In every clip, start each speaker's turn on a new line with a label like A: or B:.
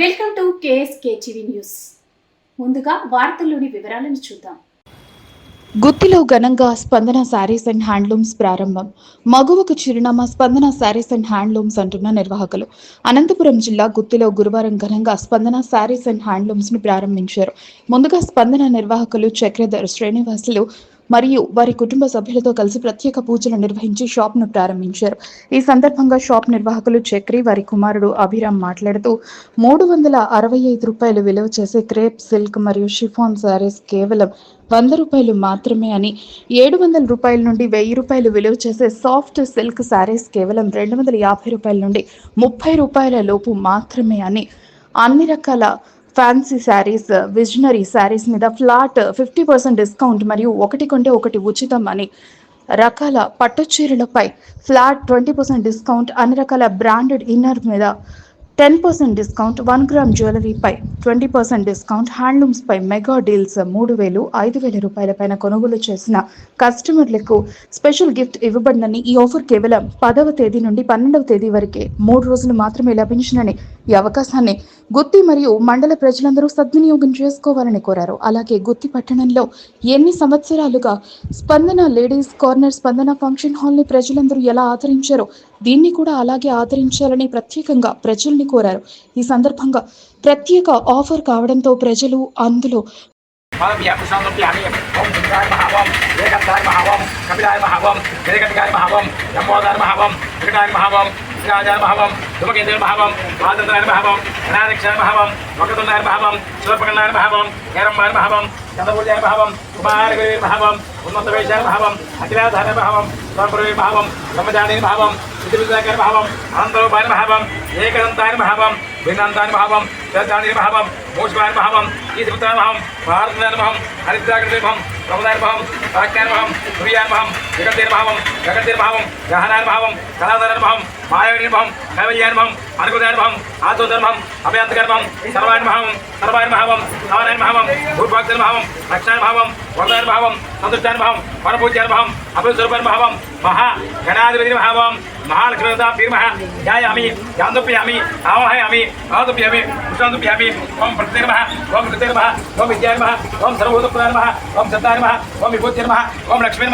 A: Welcome to KSK TV news. ముందుగా వార్తల్లోని వివరాలను చూద్దాం.
B: గుత్తిలో ఘనంగా స్పందన శారీస్ అండ్ హ్యాండ్లూమ్స్ ప్రారంభం. మగువకు చిరునామా స్పందన శారీస్ అండ్ హ్యాండ్లూమ్స్ అంటున్న నిర్వాహకులు. అనంతపురం జిల్లా గుత్తిలో గురువారం ఘనంగా స్పందన శారీస్ అండ్ హ్యాండ్లూమ్స్ను ప్రారంభించారు. ముందుగా స్పందన నిర్వాహకులు చక్రధర్ శ్రీనివాసులు మరియు వారి కుటుంబ సభ్యులతో కలిసి ప్రత్యేక పూజలు నిర్వహించి షాప్ను ప్రారంభించారు. ఈ సందర్భంగా షాప్ నిర్వాహకులు చక్రి వారి కుమారుడు అభిరామ్ మాట్లాడుతూ మూడు వందల అరవై ఐదు రూపాయలు విలువ చేసే క్రేప్ సిల్క్ మరియు షిఫాన్ శారీస్ కేవలం వంద రూపాయలు మాత్రమే అని ఏడు వందల రూపాయల నుండి వెయ్యి రూపాయలు విలువ చేసే సాఫ్ట్ సిల్క్ శారీస్ కేవలం రెండు వందల యాభై రూపాయల నుండి ముప్పై రూపాయల లోపు మాత్రమే అని అన్ని రకాల ఫ్యాన్సీ శారీస్ విజనరీ శారీస్ మీద ఫ్లాట్ ఫిఫ్టీ పర్సెంట్ డిస్కౌంట్ మరియు ఒకటి కొంటే ఒకటి ఉచితం అని రకాల పట్టు చీరలపై ఫ్లాట్ ట్వంటీ పర్సెంట్ డిస్కౌంట్ అన్ని రకాల బ్రాండెడ్ ఇన్నర్ మీద ten percent discount one gram జ్యువెలరీపై twenty percent discount హ్యాండ్లూమ్స్పై మెగా డీల్స్ మూడు వేలు ఐదు వేల రూపాయల పైన కొనుగోలు చేసిన కస్టమర్లకు స్పెషల్ గిఫ్ట్ ఇవ్వబడిందని ఈ ఆఫర్ కేవలం పదవ తేదీ నుండి పన్నెండవ తేదీ వరకే మూడు రోజులు మాత్రమే లభించినని ఈ అవకాశాన్ని గుత్తి మరియు మండల ప్రజలందరూ సద్వినియోగం చేసుకోవాలని కోరారు. అలాగే గుత్తి పట్టణంలో ఎన్ని సంవత్సరాలుగా Spandana ladies corner Spandana function హాల్ని ప్రజలందరూ ఎలా ఆదరించారో దీన్ని కూడా అలాగే ఆదరించాలని ప్రత్యేకంగా ప్రజల్ని కోరారు. ఈ సందర్భంగా ప్రత్యేక ఆఫర్ కావడంతో ప్రజలు అందులో
C: మహావం ఏకంధాయ మహావం కపిలాయ మహావం జయకటికాయ మహావం లంబోదాయ మహావం వికటాయ మహావం శ్రీరాజాయ మహావం ధుమకేంద్రాయ మహావం ఆదంతాయ మహావం గణాధ్యక్షాయ మహావం వకతుండాయ మహావం శివపకండాయ మహావం కేరంబాయ మహావం చంద్రపూజాయ మహావం కుమారగవే మహావం ఉన్నతవేశాయ మహావం అఖిలాధార మహావం స్వర్పురవే మహావం బ్రహ్మచారి మహావం స్థితివిద్యాకార మహావం అనంతరూపాయ మహావం ఏకదంతాయ మహావం భిన్నంతాయ మహావం శతాని మహావం మూష్మాయ మహావం ఈశ్వరాయ మహావం భారతాయ మహావం హరిద్రాకృతి మహావం ప్రమదాయ మహావం వాక్యాయ మహావం సూర్యాయ మహావం జగతీర్ మహావం జగతీర్ మహావం గహనాయ మహావం కళాధర మహావం మాయావిని మహావం భావం మహా గణాధిపతి భావం మహాలక్ష్మీ ధ్యాయామి ఆవాహయామి ఆదోప్యామి పుష్పాంతోప్యామి ఓం ప్రత్యేక ఓం ప్రత్యేక ఓం విద్యాయ ఓం సర్వభూతప్రదాయ ఓం సత్తాయ ఓం విభూత్యై ఓం లక్ష్మీ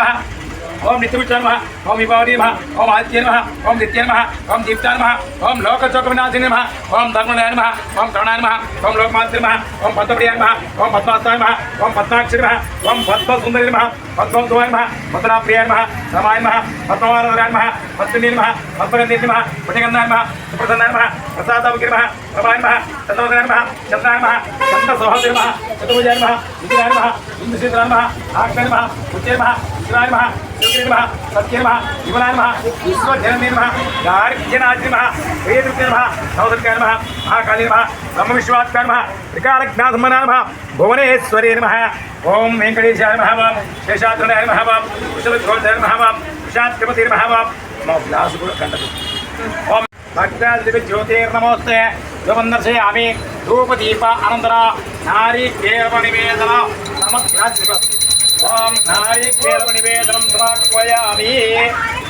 C: మహా ఓం నిత్యమిత్రాయ మహా ఓం విభావరి మహా ఓం ఆదిత్య మహా ఓం నిత్య మహా ఓం దీప్తాయ మహా ఓం లోకచోక వినాశిని మహా ఓం ధర్మనాయ మహా ఓం కరుణాయ మహా ఓం లోకమాత్రి మహా ఓం పద్మప్రియాయ మహా ఓం పద్మాస్తాయ మహా ఓం పద్మాక్షరి మహా ఓం పద్మసుందరి మహా పద్మోద్భవాయ మహా పద్మనాప్రియాయ మహా రమాయ మహా పద్మవారధరాయ మహా పద్మిని మహా పద్మగంధి మహా పుణ్యగంధాయ మహా సుప్రసన్నాయ మహా ప్రసాదావగిరి మహా రమాయ మహా చంద్రవదనాయ మహా చంద్రాయ మహా చంద్ర సహోదరి మహా చతుర్భుజాయ మహా విజయాయ మహా ఇంద్రశీతరాయ మహా ఆక్షాయ మహా ఉచ్చయ మహా శివాయ మహా శివగిరి మహా సత్య మహా విమలాయ మహా విశ్వజనని మహా గార్గ్యనాథి మహా వేదృత్య మహా సౌదర్కాయ మహా మహాకాళి మహా బ్రహ్మ విశ్వాత్కాయ మహా త్రికాలజ్ఞాధమనాయ మహా భువనేశ్వరి నమః ఓం వెంకటేశాయ నమః ఓం శేషాద్రనాయ నమః ఓం కుశలఘోషాయ నమః ఓం విషాత్రిపతి నమః ఓం మా గ్లాసు కూడా కంటదు ఓం భక్తాదివి జ్యోతిర్నమోస్తే ధ్రువందర్శయామి ధూపదీప ఓం నారీకేరవ నివేదనం సమర్పయామి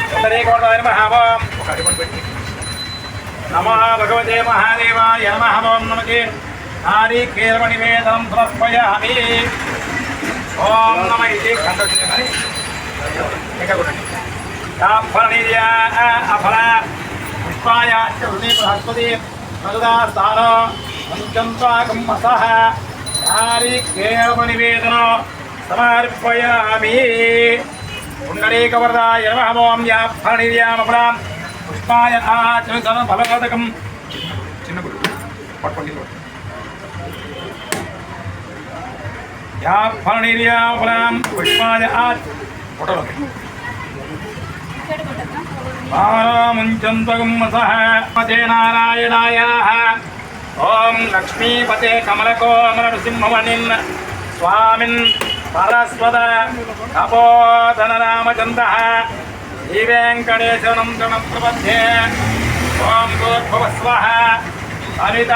C: ఉత్తరీకోటాయ నమః ఓం ఒక భగవతే మహాదేవాయ నమః ఓం నమకే నారీకేరవ నివేదనం సమర్పయామి ఓం నమ ఇది కంఠోచ్చింది ఇంకా అఫల పుష్పాయ హృదయ బృహస్పతి భగదా స్థాన పంచంతాకం అసహ సమర్పయామి. పుండరీకవరదాయ నమః పుష్పాయ ఆచరణ ఫలపదకం చిన్న గుడి పట్టుకోండి ఇది పుష్పాయ ఆచ ఫోటోలో నారాయణాయ ఓం లక్ష్మీపతే కమలకోమల నృసింహమణిన్ స్వామిన్. సరస్వత తపోధన రామచంద్ర శ్రీ వెంకటేశ్వరం గణం ప్రపద్యే ఓం భూర్భువస్వ సవిత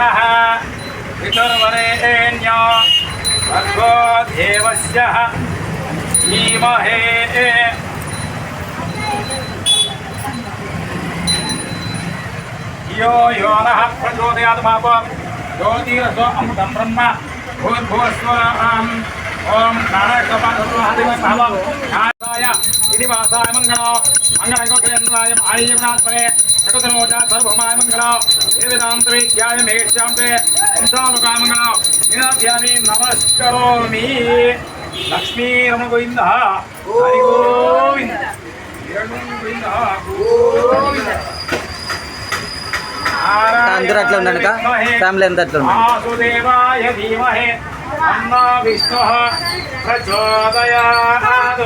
C: పితర్వరేణ్య భర్గో దేవస్య ధీమహే यो यो नः प्रचोदयात् पापं జ్యోతిరసో అమృతం బ్రహ్మ భూర్భువస్వరాం ఓం నారాయణోపాధ్యాయ ఇది వాసాయ మంగళ మంగళంగోత్రేంద్రాయ ఆర్యవనాత్మనే చతుర్మోజ సర్వమాయ మంగళ దేవదాంత విద్యాయ మేష్యాంతే వంశాముఖామంగళ నినాధ్యామి నమస్కరోమి లక్ష్మీ రమణ గోవింద హరి గోవింద గోవింద గోవింద
D: అందరూ అట్లా ఉండండి. ఫ్యామిలీ అంతా అట్లా ఉండండి.
C: వాసుదేవాయ విష్ణు ప్రచోదయాత్.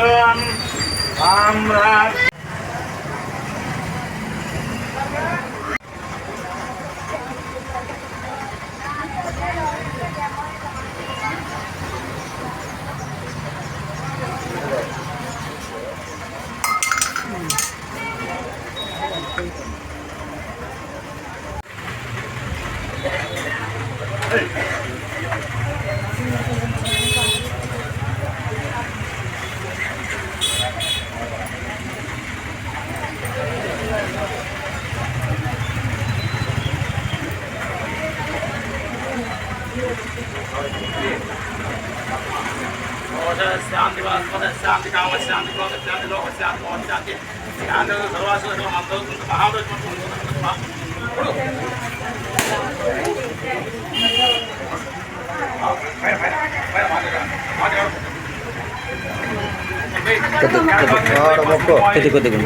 D: కొద్ది కొద్దిగా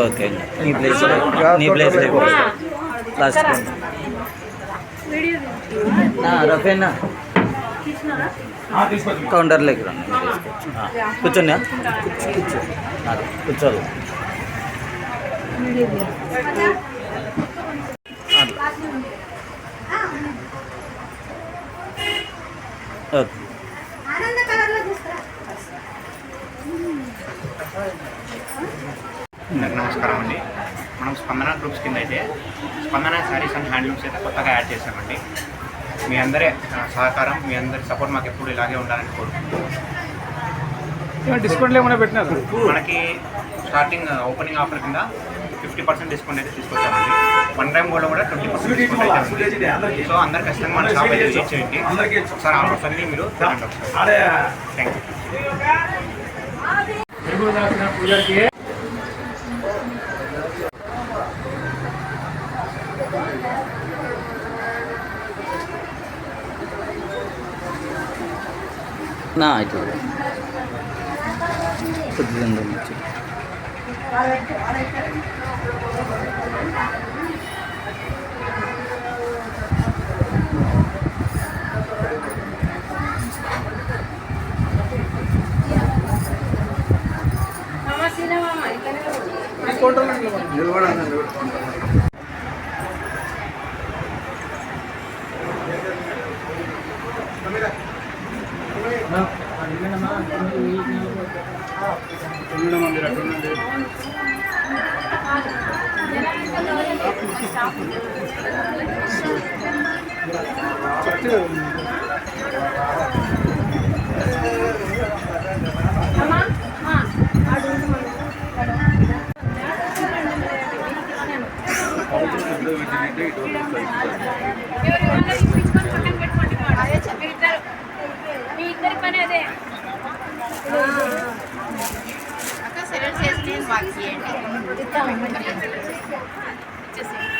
D: ఓకే నీ ప్లేస్ నీ ప్లేస్ లాస్ట్ రఫేనా. కౌంటర్లోకి రండి. కూర్చోండి. కూర్చోదు ఓకే.
E: నమస్కారం అండి. మనం స్పందన గ్రూప్స్ కింద అయితే స్పందన శారీస్ అండ్ హ్యాండ్లూమ్స్ అయితే కొత్తగా యాడ్ చేసామండి మీ అందరి సహకారం మీ అందరి సపోర్ట్ మాకు ఎప్పుడు ఇలాగే ఉండాలని కోరుకుంటున్నాం.
C: డిస్కౌంట్లు ఏమైనా పెట్టినారు?
E: మనకి స్టార్టింగ్ ఓపెనింగ్ ఆఫర్ కింద ఫిఫ్టీ పర్సెంట్ డిస్కౌంట్ అయితే తీసుకొచ్చామండి. వన్ టైం గోల్డ్ కూడా ట్వంటీ పర్సెంట్ డిస్కౌంట్ అయితే. సో అందరు ఖచ్చితంగా మన షాప్ అయితే విజిట్ చేయండి. ఒకసారి ఆఫర్స్ అన్ని మీరు థ్యాంక్ యూ
C: పూజకి
D: నా ఇట్లా కొద్దిగా ఉండండి.
F: మీ ఇద్దరి
G: అక్క సెలెక్ట్ చేసి మాకు చేయండి కింద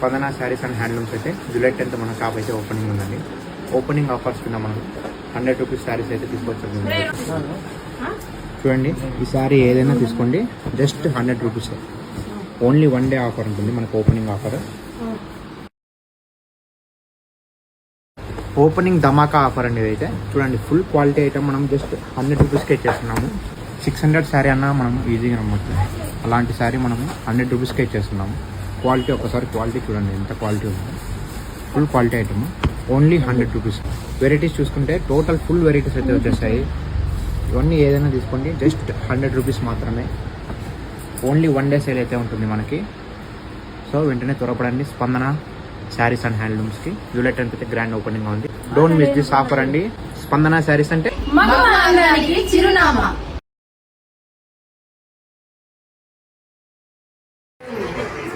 E: స్పందన శారీస్ అండ్ హ్యాండ్లూమ్స్ అయితే జూలై టెన్త్ మన షాప్ అయితే ఓపెనింగ్ ఉందండి. ఓపెనింగ్ ఆఫర్స్ కింద మనం హండ్రెడ్ రూపీస్ శారీస్ అయితే తీసుకొచ్చాము చూడండి ఈ శారీ ఏదైనా తీసుకోండి. Just hundred rupees. Only one day offer ఉంటుంది మనకు ఓపెనింగ్ ఆఫర్. ఓపెనింగ్ ధమాకా ఆఫర్ అండి ఇదైతే. చూడండి ఫుల్ క్వాలిటీ ఐటమ్ మనం జస్ట్ హండ్రెడ్ రూపీస్కే ఇచ్చేస్తున్నాము. సిక్స్ హండ్రెడ్ శారీ అన్నా మనం ఈజీగా నమ్మచ్చు. అలాంటి శారీ మనము హండ్రెడ్ రూపీస్కే ఇచ్చేస్తున్నాము. క్వాలిటీ ఒకసారి క్వాలిటీ చూడండి ఎంత క్వాలిటీ ఉందో. Full quality item only hundred rupees varieties చూసుకుంటే టోటల్ ఫుల్ వెరైటీస్ అయితే వచ్చేస్తాయి. ఇవన్నీ ఏదైనా తీసుకోండి జస్ట్ హండ్రెడ్ రూపీస్ మాత్రమే. ఓన్లీ వన్ డే సేల్ అయితే ఉంటుంది మనకి. సో వెంటనే త్వరపడండి. స్పందన శారీస్ అండ్ హ్యాండ్లూమ్స్కి. జూలై టెన్త్ అయితే గ్రాండ్ ఓపెనింగ్ ఉంది. డోంట్ మిస్ దిస్ ఆఫర్ అండి. స్పందన శారీస్ అంటే